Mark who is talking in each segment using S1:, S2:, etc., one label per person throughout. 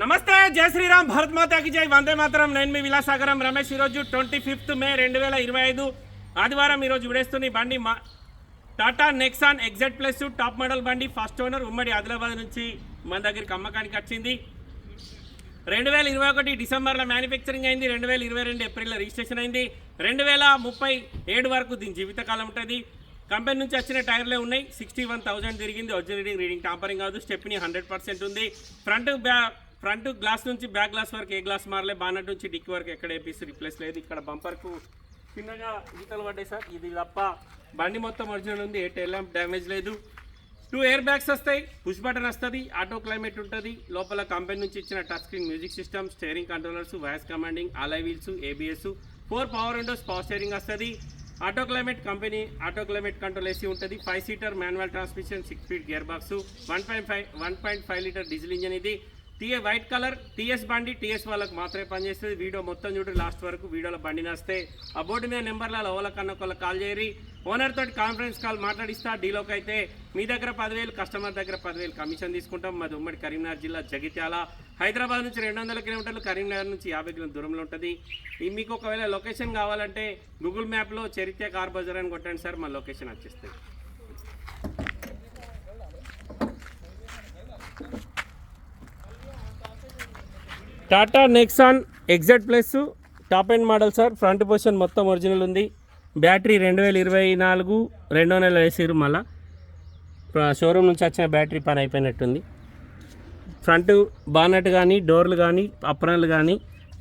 S1: నమస్తే జై శ్రీరామ్ భారత్ మాతాకి జై. వందే మాతరం. నేను మీ విలాసాగరం రమేష్. ఈరోజు ట్వంటీ ఫిఫ్త్ మే రెండు వేల ఇరవై ఐదు. ఆదివారం ఈరోజు విడేస్తున్న బండి మా Tata Nexon XZ plus top model బండి. ఫస్ట్ ఓనర్ ఉమ్మడి ఆదిలాబాద్ నుంచి మన దగ్గరికి అమ్మకానికి వచ్చింది. రెండు వేల ఇరవై ఒకటి డిసెంబర్లో మ్యానుఫ్యాక్చరింగ్ అయింది. రెండు వేల ఇరవై రెండు ఏప్రిల్లో రిజిస్ట్రేషన్ అయింది. రెండు వేల ముప్పై ఏడు వరకు దీని జీవితకాలం ఉంటుంది. కంపెనీ నుంచి వచ్చిన టైర్లే ఉన్నాయి. సిక్స్టీ వన్ థౌసండ్ తిరిగింది. ఒరిజినల్ రీడింగ్ టాంపరింగ్ కాదు. స్టెప్ని హండ్రెడ్ పర్సెంట్ ఉంది. ఫ్రంట్ బ్యా ఫ్రంట్ గ్లాస్ నుంచి బ్యాక్ గ్లాస్ వరకు ఏ గ్లాస్ మారలే. బానట్ నుంచి డిక్కి వరకు ఎక్కడ ఏ రిప్లేస్ లేదు. ఇక్కడ బంపర్కు చిన్నగా ఈతలు పడ్డాయి సార్. ఇది తప్ప బండి మొత్తం ఒరిజినల్ ఉంది. ఏ టైల్ ల్యాంప్ డ్యామేజ్ లేదు. టూ ఎయిర్ బ్యాగ్స్ వస్తాయి. పుష్ బటన్ వస్తుంది. ఆటో క్లైమేట్ ఉంటుంది. లోపల కంపెనీ నుంచి ఇచ్చిన touch screen music system steering controllers voice commanding alloy wheels ABS four power windows power steering వస్తుంది. Auto climate company auto climate control AC ఉంటుంది. Five seater manual transmission six speed gear box one point five one point five litre diesel engine ఇది. TA white colour TS బండి TS వాళ్ళకి మాత్రమే పనిచేస్తుంది. Video మొత్తం చూడండి last వరకు వీడియోలో బండి నస్తే. ఆ బోర్డు మీద నెంబర్లలో ఓలకన్నా ఒకళ్ళ కాల్ చేయరి. ఓనర్ తోటి కాన్ఫరెన్స్ కాల్ మాట్లాడిస్తా డీలోకి అయితే మీ దగ్గర పదివేలు కస్టమర్ దగ్గర పదివేలు కమిషన్ తీసుకుంటాం. మాది ఉమ్మడి కరీంనగర్ జిల్లా జగిత్యాల. హైదరాబాద్ నుంచి రెండు వందల కిలోమీటర్లు కరీంనగర్ నుంచి యాభై కిలోమీటర్ దూరంలో ఉంటుంది. మీకు ఒకవేళ లొకేషన్ కావాలంటే గూగుల్ మ్యాప్లో చరిత్ర కార్ బజార్ అని కొట్టండి సార్ మా లొకేషన్ వచ్చేస్తుంది Tata Nexon exact plus top end model sir front position మొత్తం ఒరిజినల్ ఉంది. బ్యాటరీ రెండు వేల ఇరవై నాలుగు రెండో నెల వేసారు మళ్ళా. షోరూమ్ నుంచి వచ్చిన బ్యాటరీ పని అయిపోయినట్టుంది. ఫ్రంట్ బానెట్ కానీ డోర్లు కానీ అప్రన్లు కానీ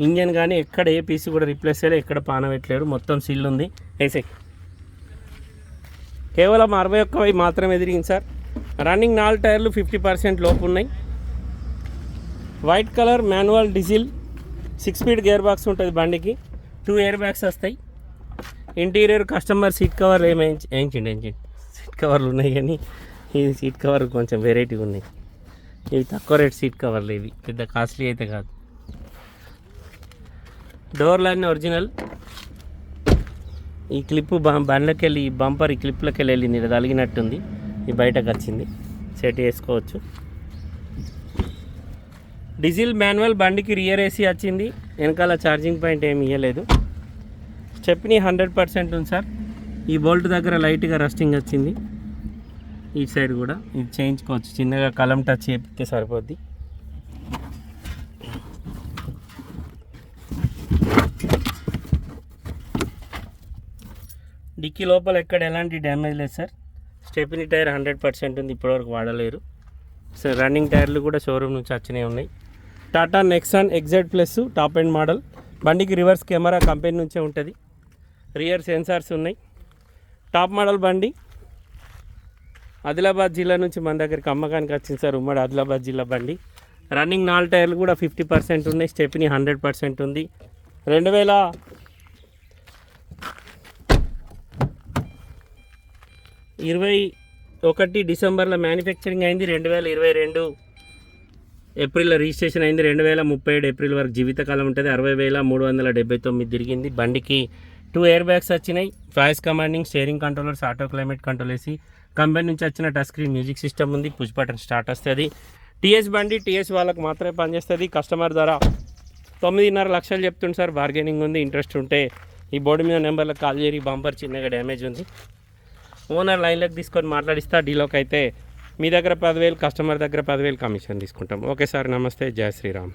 S1: ఇంజన్ కానీ ఎక్కడ ఏ పీస్ కూడా రిప్లేస్ చేయలేదు ఎక్కడ పాన పెట్టలేరు మొత్తం సీల్ ఉంది. వేసే కేవలం అరవై ఒక్క వెయ్యి మాత్రమే ఎదిరింది సార్. రన్నింగ్ నాలుగు టైర్లు ఫిఫ్టీ పర్సెంట్ లోపు ఉన్నాయి. White colour manual diesel six speed gear box ఉంటుంది బండికి. టూ ఎయిర్ బ్యాగ్స్ వస్తాయి. ఇంటీరియర్ కస్టమర్ సీట్ కవర్ ఏమి వేయించండి వేయించండి సీట్ కవర్లు ఉన్నాయి కానీ ఇది సీట్ కవర్ కొంచెం వెరైటీగా ఉన్నాయి. ఇవి తక్కువ రేట్ సీట్ కవర్లు ఇవి. పెద్ద కాస్ట్లీ అయితే కాదు. డోర్లు అన్నీ ఒరిజినల్ ఈ క్లిప్ బండ్లకి వెళ్ళి ఈ బంపర్ ఈ క్లిప్లకి వెళ్ళి వెళ్ళింది తలిగినట్టుంది ఈ బయటకు వచ్చింది. సెట్ చేసుకోవచ్చు. డీజిల్ మాన్యువల్ బండికి రియర్ ఏసీ వచ్చింది. వెనకాల ఛార్జింగ్ పాయింట్ ఏమి ఇవ్వలేదు స్టెప్ని హండ్రెడ్ పర్సెంట్ ఉంది సార్. ఈ బోల్ట్ దగ్గర లైట్గా రస్టింగ్ వచ్చింది. ఈ సైడ్ కూడా. ఇది చేయించుకోవచ్చు. చిన్నగా కలం టచ్ చేపిస్తే సరిపోద్ది. డిక్కీ లోపల ఎక్కడ ఎలాంటి డ్యామేజ్ లేదు sir. Stepney tyre hundred percent ఉంది. ఇప్పటివరకు వాడలేరు. సార్ రన్నింగ్ టైర్లు కూడా షోరూమ్ నుంచి వచ్చినాయి ఉన్నాయి. Tata Nexon excite plus top end model బండికి రివర్స్ కెమెరా కంపెనీ నుంచే ఉంటుంది. రియర్ సెన్సార్స్ ఉన్నాయి. టాప్ మోడల్ బండి. ఆదిలాబాద్ జిల్లా నుంచి మన దగ్గరికి అమ్మకానికి వచ్చింది సార్ ఉమ్మడి ఆదిలాబాద్ జిల్లా బండి. రన్నింగ్ నాలుగు టైర్లు కూడా ఫిఫ్టీ పర్సెంట్ ఉన్నాయి. స్టెప్ని హండ్రెడ్ పర్సెంట్ ఉంది. రెండు వేల ఇరవై ఒకటి డిసెంబర్లో మ్యానుఫ్యాక్చరింగ్ అయింది. రెండు వేల ఇరవై రెండు ఏప్రిల్లో రిజిస్ట్రేషన్ అయింది. రెండు వేల ముప్పై ఏడు ఏప్రిల్ వరకు జీవితకాలం ఉంటుంది. అరవై వేల మూడు వందల డెబ్బై తొమ్మిది తిరిగింది. బండికి టూ ఎయిర్ బ్యాగ్స్ వచ్చినాయి. Voice commanding steering controllers auto climate control వేసి కంపెనీ నుంచి వచ్చిన టచ్ స్క్రీన్ మ్యూజిక్ సిస్టమ్ ఉంది. పుష్ బటన్ స్టార్ట్ వస్తుంది. టీఎస్ బండి టీఎస్ వాళ్ళకి మాత్రమే పనిచేస్తుంది. కస్టమర్ ద్వారా తొమ్మిదిన్నర లక్షలు చెప్తుంది సార్. బార్గెనింగ్ ఉంది. ఇంట్రెస్ట్ ఉంటే ఈ బోర్డు మీద నెంబర్లకు కాల్ చేయరి. బంపర్ చిన్నగా డ్యామేజ్ ఉంది. ఓనర్ లైన్లోకి తీసుకొని మాట్లాడిస్తా. డీలోకి అయితే మీ దగ్గర పదివేలు కస్టమర్ దగ్గర పదివేలు కమిషన్ తీసుకుంటాం. ఓకే సార్ నమస్తే. జయ శ్రీరామ్.